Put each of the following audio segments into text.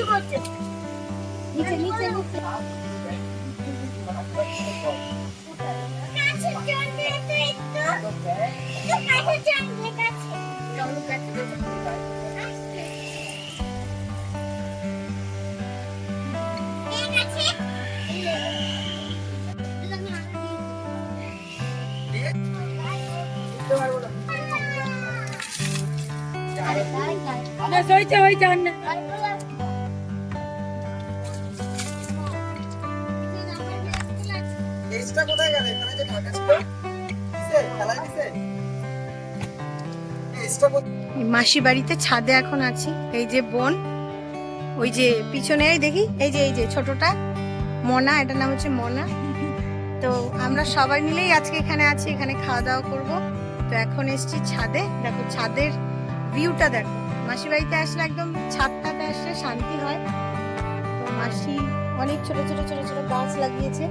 নিচে নিচে নিচে। গাছের জন্য তো একটু। না কোথায় গেল? এখানে যে মাসি বাড়িতে ছাদে এখন আছি। এই যে বোন, ওই যে পিছনে দেখি, এই যে এই যে ছোটটা, মনা, এটার নাম হচ্ছে মনা। তো আমরা সবাই মিলেই আজকে এখানে আছি, এখানে খাওয়া দাওয়া করব। তো এখন এসছি ছাদে। দেখো, ছাদের ভিউটা দেখো। মাসি বাড়িতে আসলে একদম ছাদটাতে আসলে শান্তি হয়। তো মাসি অনেক ছোট ছোট ছোট ছোট গাছ লাগিয়েছে।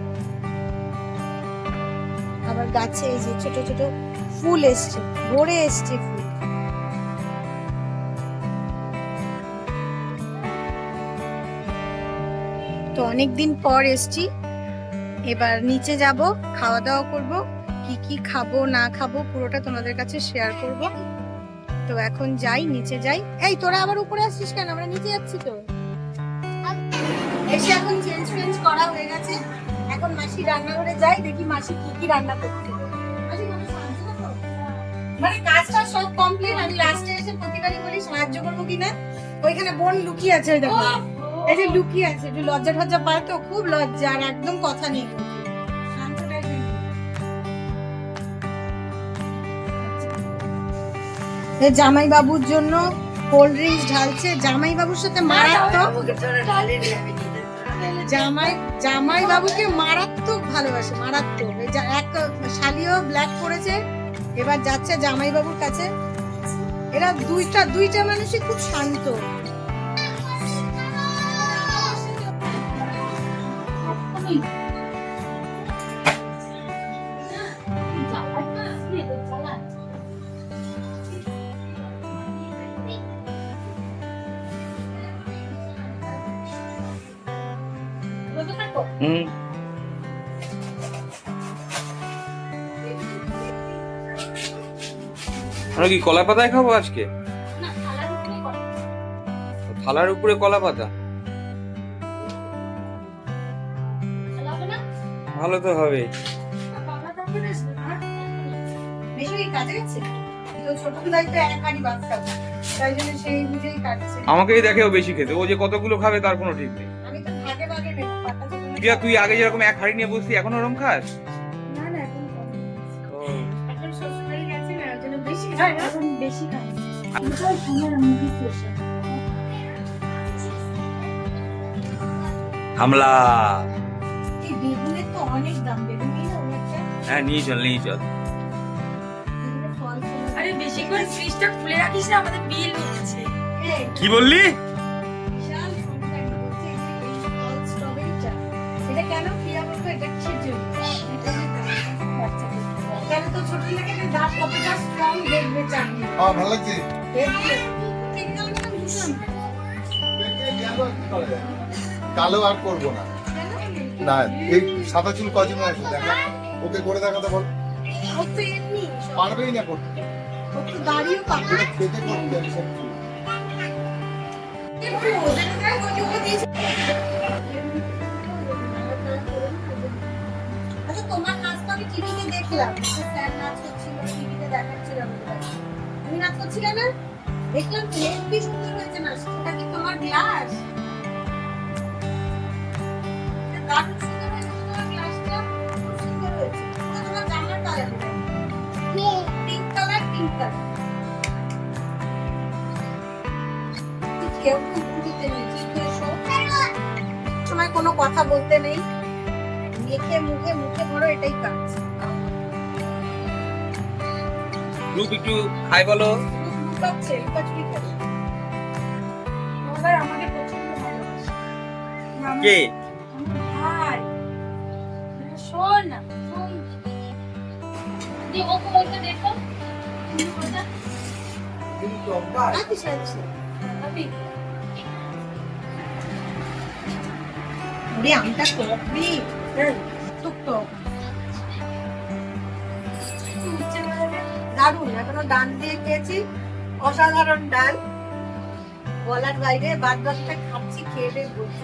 আবার গাছে এই যে ছোট ছোট ফুল এসছে, ভরে এসছে ফুল। তো অনেক দিন পর এসছি, এবার নিচে যাব খাওয়া দাওয়া করব, কি কি খাব, না খাব, পুরোটা তোমাদের কাছে শেয়ার করব। তো এখন যাই, নিচে যাই। এই, তোরা আবার উপরে আসছিস কেন? আমরা নিচে যাচ্ছি তো। এসে এখন চেঞ্জ ফেঞ্জ করা হয়ে গেছে। এখন মাসি রান্নাঘরে যাই দেখি মাসি কি কি রান্না করছে। মানে কাজটা সব কমপ্লিট আমি লাস্টে এসে প্রতিবারই বলি সাহায্য করব কিনা ওইখানে বোন লুকিয়ে আছে ওই দেখো। এই যে লুকিয়ে আছে একটু লজ্জা টজ্জা পায় তো খুব লজ্জা আর একদম কথা নেই। এই জামাই বাবুর জন্য কোল্ড ড্রিঙ্কস ঢালছে। জামাই বাবুর সাথে মারাত্মক জামাই জামাই বাবুকে মারাত্মক ভালোবাসে, মারাত্মক। এক শালিও ব্ল্যাক করেছে এবার যাচ্ছে জামাই বাবুর কাছে। এরা দুইটা দুইটা মানুষই খুব শান্ত। হুম। আমরা কি কলা পাতায় খাব আজকে? থালার উপরে কলা পাতা। ভালো তো হবে। আমাকেই দেখেও বেশি খেতে। ও যে কতগুলো খাবে তার কোনো ঠিক নেই। প্রিয়া তুই আগে যেরকম এক হাড়ি নিয়ে বসতি এখন ওরম খাস? না না এখন এখন শ্বশুরবাড়ি গেছে না জন্য বেশি খায় না। এখন বেশি খায় হামলা। এই বেগুনের তো অনেক দাম বেগুন নিয়ে না অনেকটা হ্যাঁ নিয়ে চল নিয়ে চল। বেগুনের ফল ফল। আরে বেশি করে ফ্রিজটা খুলে রাখিস না আমাদের বিল হচ্ছে কি বললি? বুঝলাম কালো আর করব না। না, এই সাদা চুল কজন আছে? দেখা, ওকে করে দেখাতে বল। পারবেই না করতে। দিয়েছে। আচ্ছা তোমার তো আমি টিভিতে দেখলাম। নাচ করছিলে না? দেখলাম হেব্বি সুন্দর হয়েছে নাচটা ওটা কি তোমার গ্লাস এসো সময় কোনো কথা বলতে নেই। মেখে মুখে মুখে ধরো এটাই কাজ। না কিসে আছে ভাবি বাবারে আমটা টক হ্যাঁ, টক দারুণ এখনও ডাল দিয়ে খেয়েছি। অসাধারণ ডাল। বলার বাইরে বাদ বাকিটা খাচ্ছি খেয়ে দিয়ে বলছি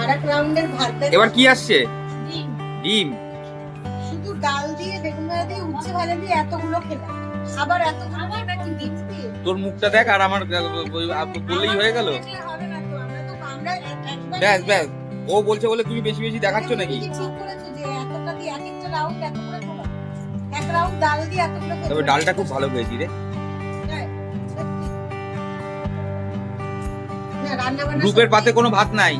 আর এক রাউন্ডের ভাত এবার কি আসছে? ডিম। শুধু ডাল দিয়ে বেগুন ভাজা দিয়ে উচ্ছে ভাজা দিয়ে এতগুলো খেলাম। আবার এতগুলো খেলা কি ডিম দিয়ে তোর মুখটা দেখ আর আমার বললেই হয়ে গেল। দেখলে হবে না তো আমরা তো আমরা একবার ব্যাস ব্যাস। ও বলছে বলে তুমি বেশি বেশি দেখাচ্ছ নাকি? ঠিক করেছ যে এতটা দিয়ে এক একটা রাউন্ড রাউন্ড ডাল দিয়ে এতগুলো তবে ডালটা খুব ভালো হয়েছি রে। হ্যাঁ, গ্রুপের পাতে কোনো ভাত নাই।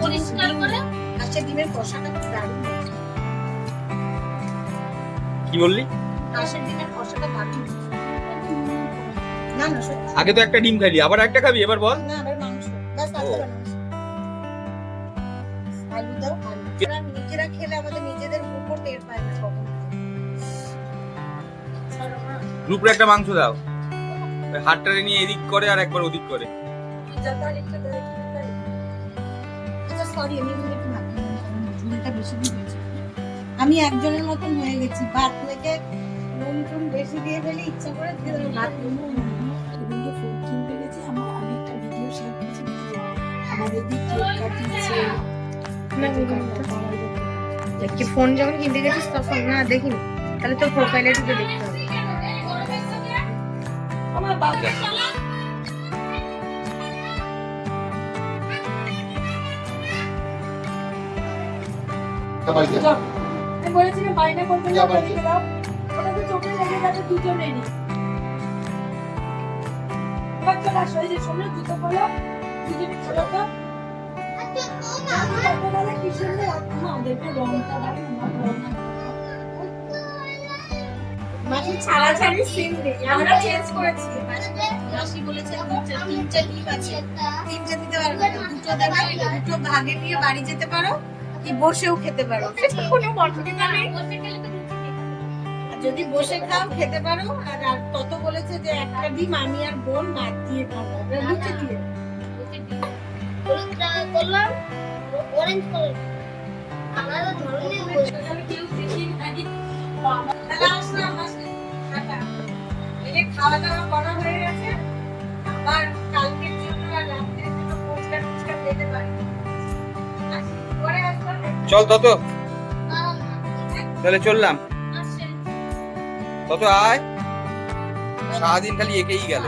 মনে আচ্ছা। কি বললি? হাঁসের ডিমের কষাটা দারুণ আগে তো একটা ডিম খাইলি আবার একটা খাবি? এবার বল। না আবার মাংস। ব্যাস ও। আস্তে বানাস আলু। দাও আলু নিজেরা খেলে আমাদের নিজেদের উপর টের পায় না কখন। গ্রুপে একটা মাংস দাও। ওই নিয়ে এদিক করে আর একবার ওদিক করে। আচ্ছা আমি একজনের মতন হয়ে গেছি। ভাত থেকে নুন টুন বেশি দিয়ে ফেলে ইচ্ছা করে ভাত কি ফোন যখন কিনতে গেছিস তখন না দেখিনি। তাহলে তোর প্রোফাইলে ঢুকে দেখতে হবে। আমার বাবা আমি বলেছিলাম বাইনা করতে না বাড়ি। দাও ওটা তো চোখে লেগে যাবে দুজনেরই এবার চলে আসো এই যে শোনো জুতো পরো মাসি ছাড়াছাড়ি নেই আমরা চেঞ্জ করেছি। মাসি বলেছে দুটো তিনটে ডিম আছে। তিনটে দিতে পারবে দুটো দেবে দুটো ভাগে নিয়ে বাড়ি যেতে পারো কি বসেও খেতে পারো। সেটা কোনো অসুবিধা নেই। যদি বসে খাও খেতে পারো। আর তত বলেছে যে একটা ডিম আমি আর বোন ভাত দিয়ে খাব। লুচি দিয়ে। হলুদটা করলাম অরেঞ্জ কালার আলাদা ধরনের আমি কেউ দেখি নাই তাহলে আসলাম এই খাওয়া দাওয়া করা হয়ে গেছে আবার কালকের জন্য আর রাত্রের জন্য পরিষ্কার পরিষ্কার দিতে পারি পরে আসব চল তত। তাহলে চললাম। তত আয়। সারাদিন খালি একেই গেল।